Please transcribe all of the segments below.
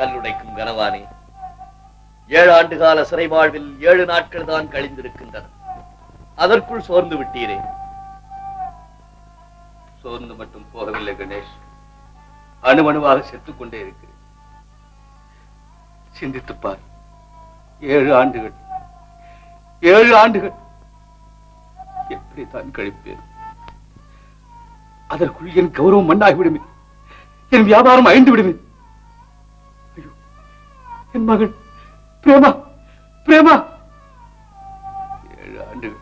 கல்லுடைக்கும் கனவானே. ஏழு ஆண்டு கால சிறை வாழ்வில் ஏழு நாட்கள் தான் கழிந்திருக்கின்றன. அதற்குள் சோர்ந்து விட்டீரே. சோர்ந்து மட்டும் போகவில்லை கணேஷ். அணுவணுவாக செத்துக் கொண்டே இருக்கிறேன். சிந்தித்துப் பார். ஏழு ஆண்டுகள். ஏழு ஆண்டுகள். எப்படி தான் கழிப்பேன்? அதற்குள் என் கௌரவம் மண்ணாகி விடுமே என் வியாபாரம் அழிந்து விடுமே என் மகள். பிரேமா பிரேமா. ஏழு ஆண்டுகள்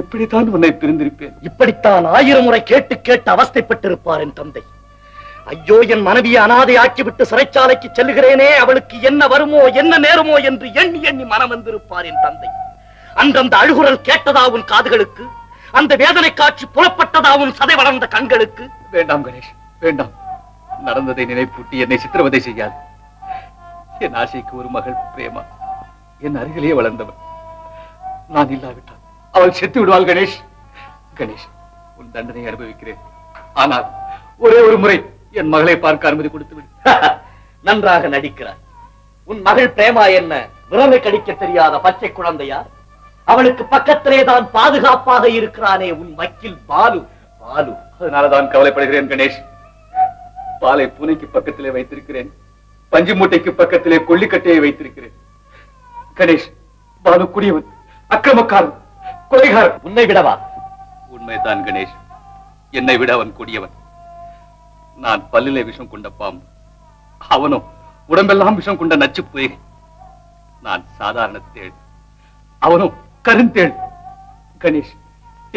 எப்படித்தான் உன்னை பிரிந்திருப்பேன்? இப்படித்தான் ஆயிரம் முறை கேட்டு கேட்டு அவஸ்தைப்பட்டிருப்பார் என் தந்தை. ஐயோ என் மனைவியை அனாதை ஆக்கிவிட்டு சிறைச்சாலைக்கு செல்லுகிறேனே அவளுக்கு என்ன வருமோ என்ன நேருமோ என்று எண்ணி எண்ணி மனம் வந்திருப்பார் என் தந்தை. அன்றந்த அழுகுரல் கேட்டதா உன் காதுகளுக்கு? அந்த வேதனை காட்சி புலப்பட்டதா உன் சதை வளர்ந்த கண்களுக்கு? வேண்டாம் கணேஷ் வேண்டாம். நடந்ததை நினைப்பூட்டி என்னை சித்திரவதை செய்யாது. என் ஆசைக்கு ஒரு மகள் பிரேமா. என் அருகிலேயே வளர்ந்தவள் நான் இல்லாவிட்டால் அவள் செத்து விடுவாள் கணேஷ். கணேஷ் உன் தண்டனை அனுபவிக்கிறேன். ஆனால் ஒரே ஒரு முறை என் மகளை பார்க்க அனுமதி கொடுத்து விடு நன்றாக நடிக்கிறார் உன் மகள் பிரேமா என்ன விரலை கடிக்க தெரியாத பச்சை குழந்தையா? அவளுக்கு பக்கத்திலே தான் பாதுகாப்பாக இருக்கிறானே உன் வக்கீல் பாலு. பாலு. அதனாலதான் கவலைப்படுகிறேன் கணேஷ். பாலை பூனைக்கு பக்கத்திலே வைத்திருக்கிறேன். பஞ்சு மூட்டைக்கு பக்கத்திலே கொல்லிக்கட்டையை வைத்திருக்கிறேன். கணேஷ் பாலு குடியவன் அக்கிரமக்காரன் கொலைகாரன். உன்னை விடவா? உண்மைதான் கணேஷ். என்னை விட அவன் கொடியவன். நான் பல்லிலே விஷம் கொண்ட பாம்பு அவனோ உடம்பெல்லாம் விஷம் கொண்ட நச்சு புயல் நான் சாதாரண தேள். அவனோ கருந்தேள். கணேஷ்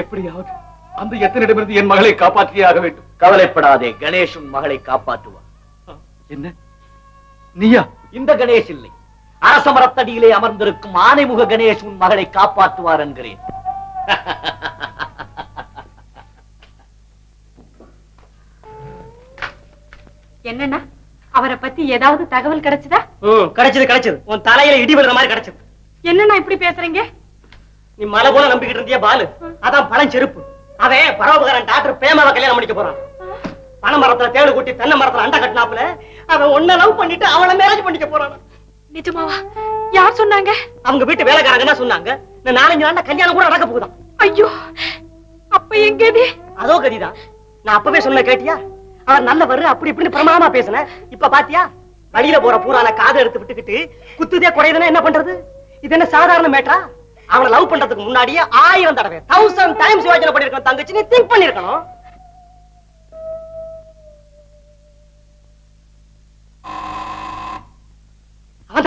எப்படியாவது அந்த எத்தனிடமிருந்து என் மகளை காப்பாற்றியே ஆக வேண்டும். கவலைப்படாதே கணேஷ் உன் மகளை காப்பாற்றுவார் என்ன? நீயா? இந்த கணேஷ் இல்லை. அரச மரத்தடியிலே அமர்ந்திருக்கும் ஆனைமுக கணேஷ் உன் மகளை காப்பாற்றுவார் என்கிறேன். என்னன்னா அவரை பத்தி ஏதாவது தகவல் கிடைச்சதா? கிடைச்சது கிடைச்சது. உன் தலையில இடி விழுற மாதிரி கிடைச்சது. என்னண்ணா இப்படி பேசுறீங்க? நீ மலை போல நம்பிக்கிட்டு இருந்திய பாலு. அதான் பழம் செருப்பு அவன் பரோபகாரன் டாக்டர் பிரேமாவை கல்யாணம் பண்ணிக்க போறான். பனை மரத்துல தேடு கூட்டி தென்னை மரத்துல அண்டை கட்டினாப்புல அவன் ஒன்ன லவ் பண்ணிட்டு அவளை மேரேஜ் பண்ணிக்க போறான்? நிஜமாவா? யார் சொன்னாங்க? அவங்க வீட்டு வேலைக்காரங்க என்ன சொன்னாங்க. இந்த நாலஞ்சு நாள்ல கல்யாணம் கூட நடக்க போகுதான் ஐயோ அப்ப எங்கேது அதோ கதிதான். நான் அப்பவே சொன்ன கேட்டியா? அவர் நல்லவர் அப்படி இப்படின்னு பிரமாதமா பேசின. இப்ப பாத்தியா? வழியில போற பூரான காதை எடுத்து விட்டுக்கிட்டு குத்துதே குறையுதுன்னா என்ன பண்றது? இது என்ன சாதாரண மேட்டரா அவனை லவ் பண்றதுக்கு முன்னாடியே ஆயிரம் தடவை தௌசண்ட் டைம்ஸ் யோசனை பண்ணிருக்கணும் தங்கச்சி. நீ திங்க் பண்ணிருக்கணும்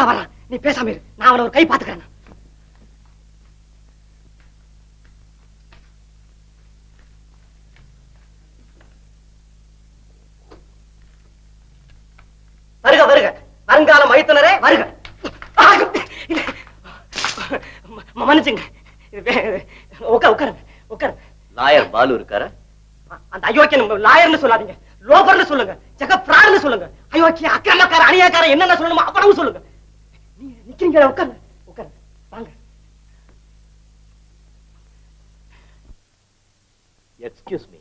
தான் வரான். நீ பேசாம இரு. நான் அவனை ஒரு கை பாத்துக்கிறேன் வருக வருக. வருங்கால மைத்துனரே வருக. மன்னிச்சுங்க. உட்கார் உட்காருங்க உட்காருங்க லாயர் பாலு இருக்காரா? அந்த அயோக்கியன் லாயர்னு சொல்லாதீங்க. லோபர்னு சொல்லுங்க. ஜெக பிராடுன்னு சொல்லுங்க. அயோக்கிய அக்கிரமக்கார அநியாயக்கார என்னென்ன சொல்லணுமோ அவ்வளவு சொல்லுங்க. நிக்கிறீங்க உட்காருங்க உட்காருங்க. வாங்க. எக்ஸ்கியூஸ் மீ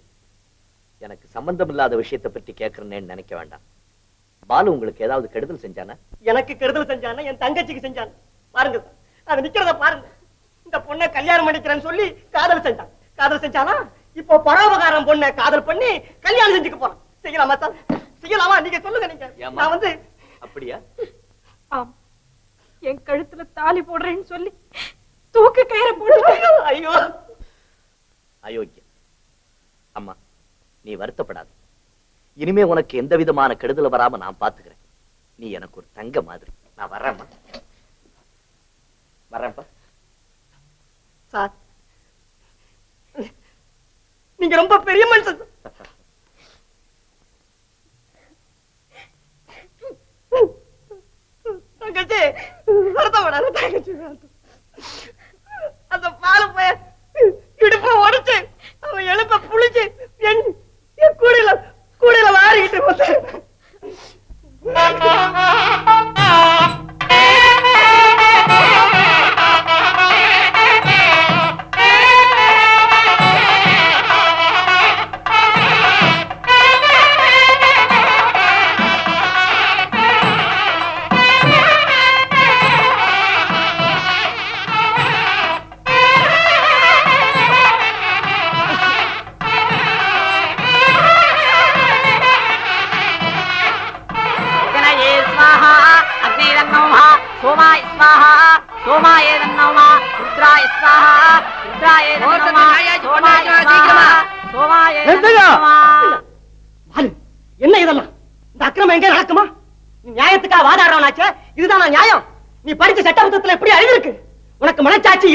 எனக்கு சம்பந்தம் இல்லாத விஷயத்தை பற்றி கேட்கறேன்னு நினைக்க வேண்டாம். பாலு உங்களுக்கு ஏதாவது கெடுதல் செஞ்சானா? எனக்கு கெடுதல் செஞ்சானா? என் தங்கச்சிக்கு செஞ்சான்? பாருங்க அது நிக்கிறத பாருங்க. இந்த பொண்ணை கல்யாணம் பண்ணிக்கிறேன்னு சொல்லி காதல் செஞ்சான். காதல் செஞ்சானா? இப்போ பரோபகாரம் பொண்ணை காதல் பண்ணி கல்யாணம் செஞ்சுக்க போறான். செய்யலாமா சார்? செய்யலாமா? நீங்க சொல்லுங்க நீங்க? நான் வந்து அப்படியா? ஆம். என் கழுத்துல தாலி போடுறேன்னு சொல்லி தூக்கு கயிறை போட்டு ஐயோ அயோக்கியம் அம்மா நீ வருத்தப்படாத. இனிமே உனக்கு எந்த விதமான கெடுதல் வராம நான் பாத்துக்கிறேன். நீ எனக்கு ஒரு தங்க மாதிரி. நான் வர்றேம்மா வர்றேன்ப்பா. சார் நீங்க ரொம்ப பெரிய மனுஷன். சார். தங்கச்சி வருத்தப்படாத தங்கச்சி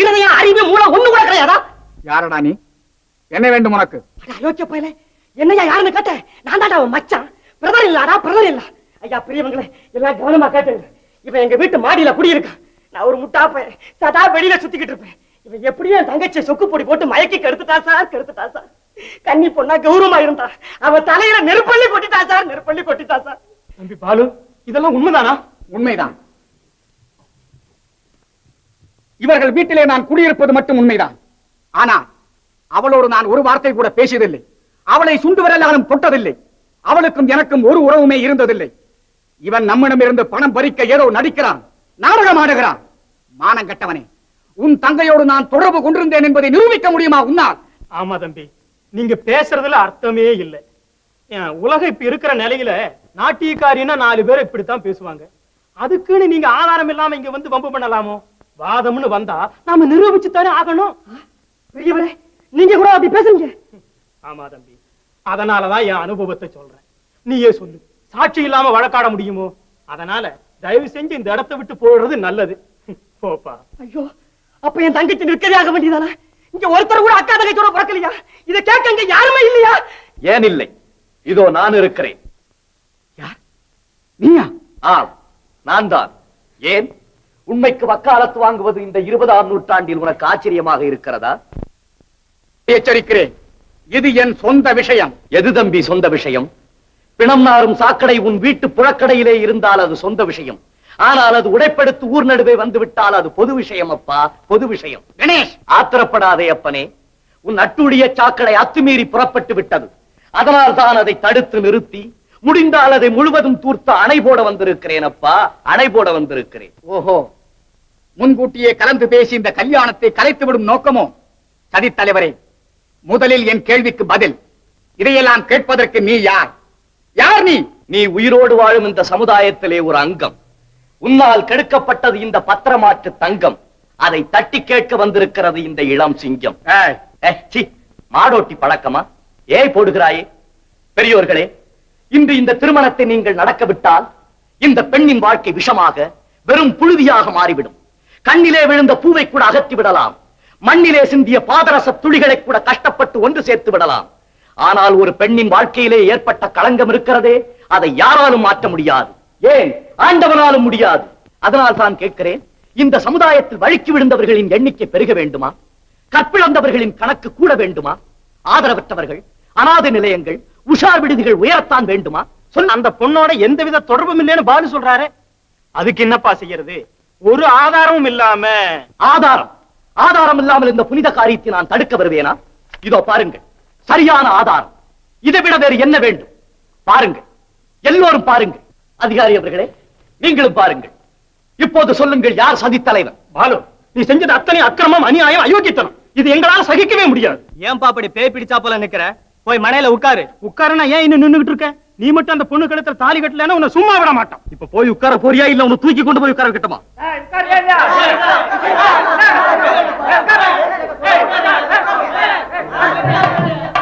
இருதயம் அறிவு மூலம் ஒண்ணு கூட கிடையாதா? யாரடா நீ? என்ன வேண்டும் உனக்கு? அட அயோக்கிய பயலே. என்னையா யாருன்னு கேட்ட? நான் தான்டா அவன் மச்சான். பிரதர் இல்லாடா பிரதர் இல்ல. ஐயா பெரியவங்களே எல்லாம் கவனமா கேட்டுங்க. இவன் எங்க வீட்டு மாடியில குடியிருக்கான் நான் ஒரு முட்டா பையன் சதா வெளியில சுத்திக்கிட்டு இருப்பேன். இவன் எப்படியும் என் தங்கச்சியை சொக்கு பொடி போட்டு மயக்கி கெடுத்துட்டா சார் கெடுத்துட்டா சார். கன்னி பொண்ணா கௌரவமா இருந்தா. அவன் தலையில நெருப்பள்ளி கொட்டிட்டா சார் நெருப்பள்ளி கொட்டிட்டா சார். தம்பி பாலு இதெல்லாம் உண்மைதானா? உண்மைதான். இவர்கள் வீட்டிலே நான் குடியிருப்பது மட்டும் உண்மைதான். ஆனா அவளோடு நான் ஒரு வார்த்தை கூட பேசியதில்லை. அவளை சுண்டு வரலாலும் தொட்டதில்லை. அவளுக்கும் எனக்கும் ஒரு உறவுமே இருந்ததில்லை. இவன் நம்மிடமிருந்து பணம் பறிக்க ஏதோ நடிக்கிறான் நாடகம் ஆடுகிறான். மானங்கட்டவனே உன் தங்கையோடு நான் தொடர்பு கொண்டிருந்தேன் என்பதை நிரூபிக்க முடியுமா உன்னால்? ஆமா தம்பி நீங்க பேசுறதுல அர்த்தமே இல்லை. ஏன், உலகம் இப்ப இருக்கிற நிலையில நாட்டியக்காரின்னா நாலு பேர் இப்படித்தான் பேசுவாங்க. அதுக்குன்னு நீங்க ஆதாரம் இல்லாம இங்க வந்து வம்பு பண்ணலாமோ? வாதம்னு வந்தா நாம நிரூபிச்சு தானே ஆகணும் பெரியவரே நீங்க கூட அப்படி பேசுறீங்க? ஆமா தம்பி. அதனாலதான் என் அனுபவத்தை சொல்றேன். நீயே சொல்லு. சாட்சி இல்லாம வழக்காட முடியுமோ? அதனால தயவு செஞ்சு இந்த இடத்தை விட்டு போடுறது நல்லது. போப்பா. ஐயோ அப்ப என் தங்கச்சி நிற்கவே ஆக வேண்டியதானே? இங்க ஒருத்தர் கூட அக்கா தங்கச்சியோட பிறக்கலையா? இதை கேட்க இங்க யாருமே இல்லையா? ஏன் இல்லை? இதோ நான் இருக்கிறேன். நீயா? ஆம் நான் தான். ஏன்? உண்மைக்கு வக்காலத்து வாங்குவது இந்த இருபதாம் நூற்றாண்டில் உனக்கு ஆச்சரியமாக இருக்கிறதா? எச்சரிக்கிறேன் இது என் சொந்த விஷயம். எது தம்பி சொந்த விஷயம்? பிணம் நாரும் சாக்கடை உன் வீட்டு புழக்கடையிலே இருந்தால் அது சொந்த விஷயம். ஆனால் அது உடைப்படுத்து ஊர் நடுவே வந்து விட்டால் அது பொது விஷயம் அப்பா பொது விஷயம். கணேஷ்! ஆத்திரப்படாதே அப்பனே. உன் அட்டுடைய சாக்கடை அத்துமீறி புறப்பட்டு விட்டது. அதனால் தான் அதை தடுத்து நிறுத்தி முடிந்தால் அதை முழுவதும் தூர்த்து அணை போட வந்திருக்கிறேன் அப்பா அணை போட வந்திருக்கிறேன். ஓஹோ! முன்கூட்டியே கலந்து பேசி இந்த கல்யாணத்தை கலைத்துவிடும் நோக்கமோ? சதித் தலைவரே முதலில் என் கேள்விக்கு பதில். இதையெல்லாம் கேட்பதற்கு நீ யார்? யார் நீ? நீ உயிரோடு வாழும் இந்த சமுதாயத்திலே ஒரு அங்கம். உன்னால் கெடுக்கப்பட்டது இந்த பத்திரமாற்று தங்கம். அதை தட்டி கேட்க வந்திருக்கிறது இந்த இளம் சிங்கம். மாடோட்டி பழக்கமா? ஏய் போடுகிறாயே. பெரியோர்களே இன்று இந்த திருமணத்தை நீங்கள் நடக்க விட்டால் இந்த பெண்ணின் வாழ்க்கை விஷமாக வெறும் புழுதியாக மாறிவிடும். கண்ணிலே விழுந்த பூவை கூட அகற்றி விடலாம். மண்ணிலே சிந்திய பாதரச துளிகளை கூட கஷ்டப்பட்டு ஒன்று சேர்த்து விடலாம். ஆனால் ஒரு பெண்ணின் வாழ்க்கையிலே ஏற்பட்ட களங்கம் இருக்கிறதே அதை யாராலும் மாற்ற முடியாது. ஏன்? ஆண்டவனாலும் முடியாது. அதனால் தான் கேட்கிறேன் இந்த சமுதாயத்தில் வழுக்கி விழுந்தவர்களின் எண்ணிக்கை பெருக வேண்டுமா? கற்பிழந்தவர்களின் கணக்கு கூட வேண்டுமா? ஆதரவற்றவர்கள் அனாதை நிலையங்கள் உஷார் விடுதிகள் உயரத்தான் வேண்டுமா? சொல் அந்த பொண்ணோட எந்தவித தொடர்பும் இல்லைன்னு பாலு சொல்றாரு. அதுக்கு என்னப்பா செய்யறது? ஒரு ஆதாரமும் இல்லாம ஆதாரம். ஆதாரம் இல்லாமல் இந்த புனித காரியத்தை நான் தடுக்க வருவேனா? இதோ பாருங்கள். சரியான ஆதாரம். இதை விட வேறு என்ன வேண்டும்? பாருங்கள். எல்லோரும் பாருங்கள். அதிகாரி அவர்களே நீங்களும் பாருங்கள். இப்போது சொல்லுங்கள் யார் சதி தலைவர்? பாலு நீ செஞ்சது அத்தனை அக்கிரமம் அநியாயம் அயோக்கியத்தனம். இது எங்களால சகிக்கவே முடியாது. ஏன்பா அப்படி பேய் பிடிச்சா போல நிக்கிற? போய் மனையில உட்காரு. உட்காரனா ஏன் இன்னும் நின்னுகிட்டு இருக்க? நீ மட்டும் அந்த பொண்ணு கழுத்துல தாலி கட்டலன்னா உன்ன சும்மா விட மாட்டான் இப்ப போய் உட்கார போறியா இல்ல உன்னை தூக்கி கொண்டு போய் உட்கார கட்டமா Hey!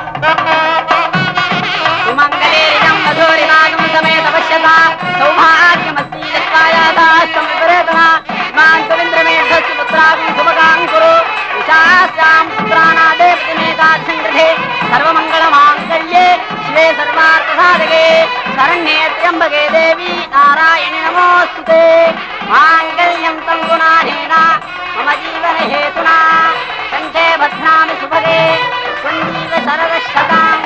सर्वार्थसाधके शरण्ये त्र्यम्बके देवी नारायणि नमोऽस्तु ते माङ्गल्यं तं गुणानेन मम जीवनहेतुना कण्ठे बध्नामि सुभगे सञ्जीव शरदशताम्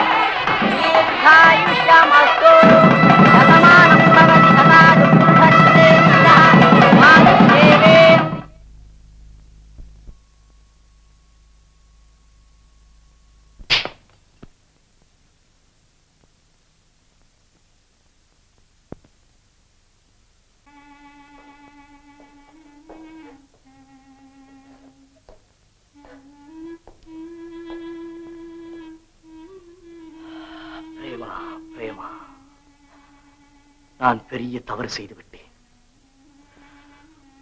दीर्घायुष्यमस्तु பிரேமா பிரேமா நான் பெரிய தவறு செய்து விட்டேன்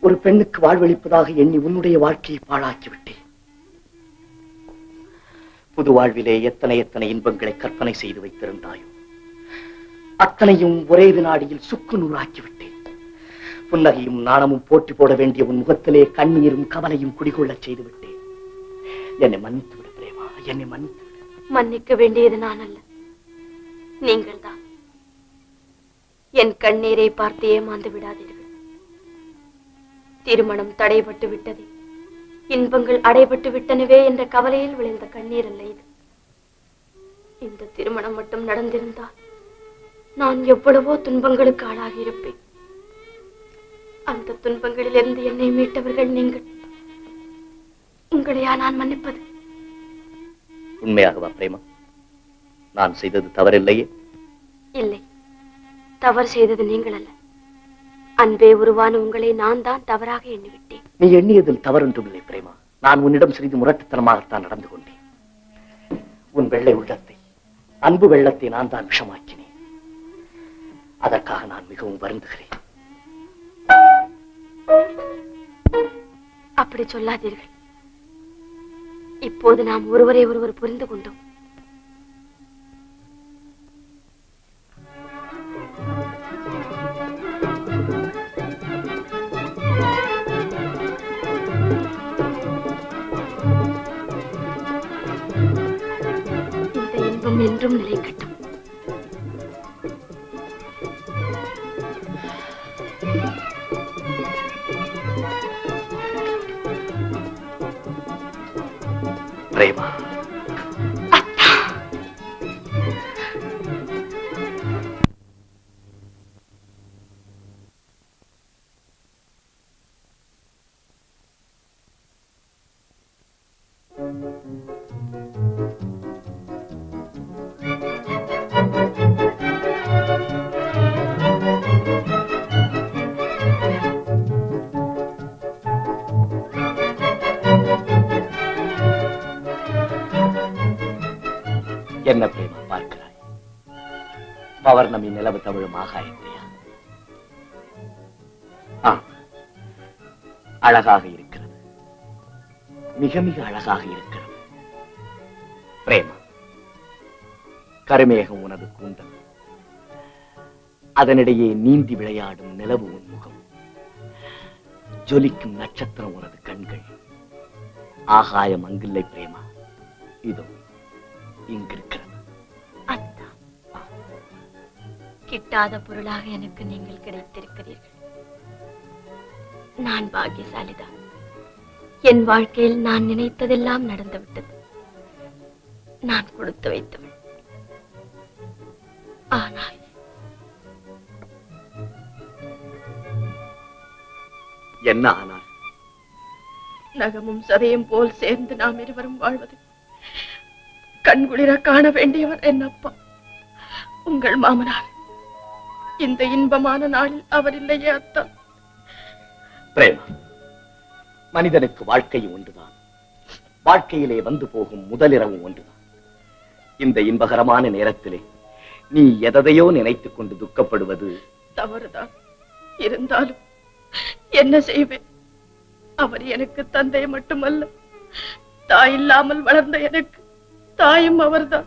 ஒரு பெண்ணுக்கு வாழ்வளிப்பதாக எண்ணி உன்னுடைய வாழ்க்கையை பாழாக்கி விட்டேன் புது வாழ்விலே எத்தனை எத்தனை இன்பங்களை கற்பனை செய்து வைத்திருந்தாயோ அத்தனையும் ஒரே வினாடியில் சுக்கு நூறாக்கி விட்டேன் புன்னகையும் நாணமும் போட்டி போட வேண்டிய உன் முகத்திலே கண்ணீரும் கவலையும் குடிகொள்ள செய்து விட்டேன் என்னை மன்னித்து விடு பிரேமா என்னை மன்னித்து மன்னிக்க வேண்டியது நான் அல்ல நீங்கள்தான். என் கண்ணீரை பார்த்து ஏமாந்து விடாதீர்கள். திருமணம் தடைபட்டு விட்டது. இன்பங்கள் அடைபட்டு விட்டனவே என்ற கவலையில் விளைந்த கண்ணீர் அல்ல இது. இந்த திருமணம் மட்டும் நடந்திருந்தால் நான் எவ்வளவோ துன்பங்களுக்கு ஆளாகி இருப்பேன். அந்த துன்பங்களிலிருந்து என்னை மீட்டவர்கள் நீங்கள். உங்களையா நான் மன்னிப்பது? உண்மையாகவா பிரேமா? நான் செய்தது தவறில்லையே? இல்லை. தவறு செய்தது நீங்கள் அல்ல அன்பே உருவான உங்களை நான் தான் தவறாக எண்ணிவிட்டேன். நீ எண்ணியதில் தவறொன்றுமில்லை பிரேமா. நான் உன்னிடம் சிறிது முரட்டுத்தனமாகத்தான் நடந்து கொண்டேன். உன் வெள்ளை உள்ளத்தை அன்பு வெள்ளத்தை நான் தான் விஷமாக்கினேன். அதற்காக நான் மிகவும் வருந்துகிறேன். அப்படி சொல்லாதீர்கள். இப்போது நாம் ஒருவரை ஒருவர் புரிந்து கொண்டோம். தமிழும் ஆகாயத்தையா அழகாக இருக்கிறது மிக மிக அழகாக இருக்கிறது பிரேமா கருமேகம் உனது கூந்தல் அதனிடையே நீந்தி விளையாடும் நிலவு உன்முகம் ஜொலிக்கும் நட்சத்திரம் உனது கண்கள் ஆகாயம் அங்கில்லை பிரேமா இதோ இங்கிருக்கிறது கிட்டாத பொருளாக எனக்கு நீங்கள் கிடைத்திருக்கிறீர்கள். நான் பாக்கியசாலிதான் என் வாழ்க்கையில் நான் நினைத்ததெல்லாம் நடந்துவிட்டது. நான் கொடுத்து வைத்தவள். ஆனால் என்ன ஆனால்? நகமும் சதையும் போல் சேர்ந்து நாம் இருவரும் வாழ்வது கண்குளிர காண வேண்டியவர் என் அப்பா உங்கள் மாமனார். இந்த இன்பமான நாளில் அவர் இல்லையே அத்தா. பிரேமா மனிதனுக்கு வாழ்க்கை ஒன்றுதான். வாழ்க்கையிலே வந்து போகும் முதலிரவும் ஒன்றுதான். இந்த இன்பகரமான நேரத்திலே நீ எதையோ நினைத்துக் கொண்டு துக்கப்படுவது தவறுதான். இருந்தாலும் என்ன செய்வேன்? அவர் எனக்கு தந்தை மட்டுமல்ல. தாய் இல்லாமல் வளர்ந்த எனக்கு தாயும் அவர்தான்.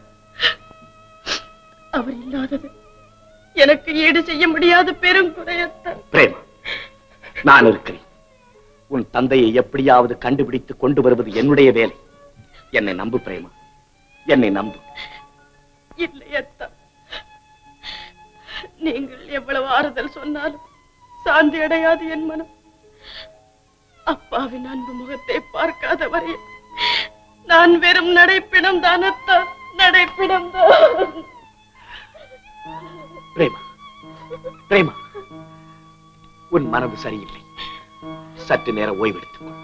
அவர் இல்லாதது எனக்கு ஈடு செய்ய முடியாத பெரும் குறையத்தான் பிரேமா நான் இருக்கிறேன். உன் தந்தையை எப்படியாவது கண்டுபிடித்து கொண்டு வருவது என்னுடைய வேலை. என்னை நம்பு பிரேமா. என்னை நம்பு. இல்லை அத்தா. நீங்கள் எவ்வளவு ஆறுதல் சொன்னாலும் சாந்தி அடையாது என் மனம். அப்பாவின் அன்பு முகத்தை பார்க்காத வரை நான் வெறும் நடைப்பிடம் தான் அத்தா. நடைப்பிடம் தான் பிரேமா பிரேமா உன் மனது சரியில்லை. சற்று நேரம் ஓய்வெடுத்துக் கொள்.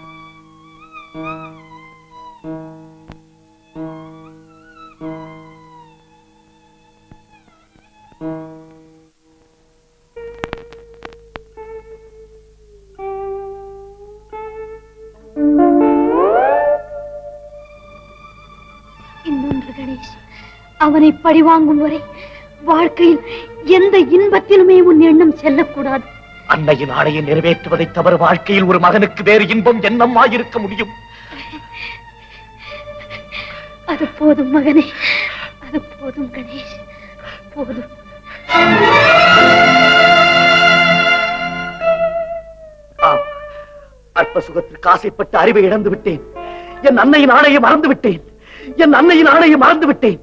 இன்னொன்று கணேஷ் அவனை பழிவாங்கும் வரை வாழ்க்கையில் எந்த இன்பத்திலுமே உன் எண்ணம் செல்லக்கூடாது. அன்னையின் ஆணையை நிறைவேற்றுவதை தவிர வாழ்க்கையில் ஒரு மகனுக்கு வேறு இன்பம் என்னம்மா இருக்க முடியும். அது போதும் மகனே அது போதும் கணேஷ் போதும். அற்ப சுகத்திற்கு ஆசைப்பட்டு அறிவை இழந்து விட்டேன். என் அன்னையின் ஆணையை மறந்து விட்டேன். என் அன்னையின் ஆணையை மறந்து விட்டேன்.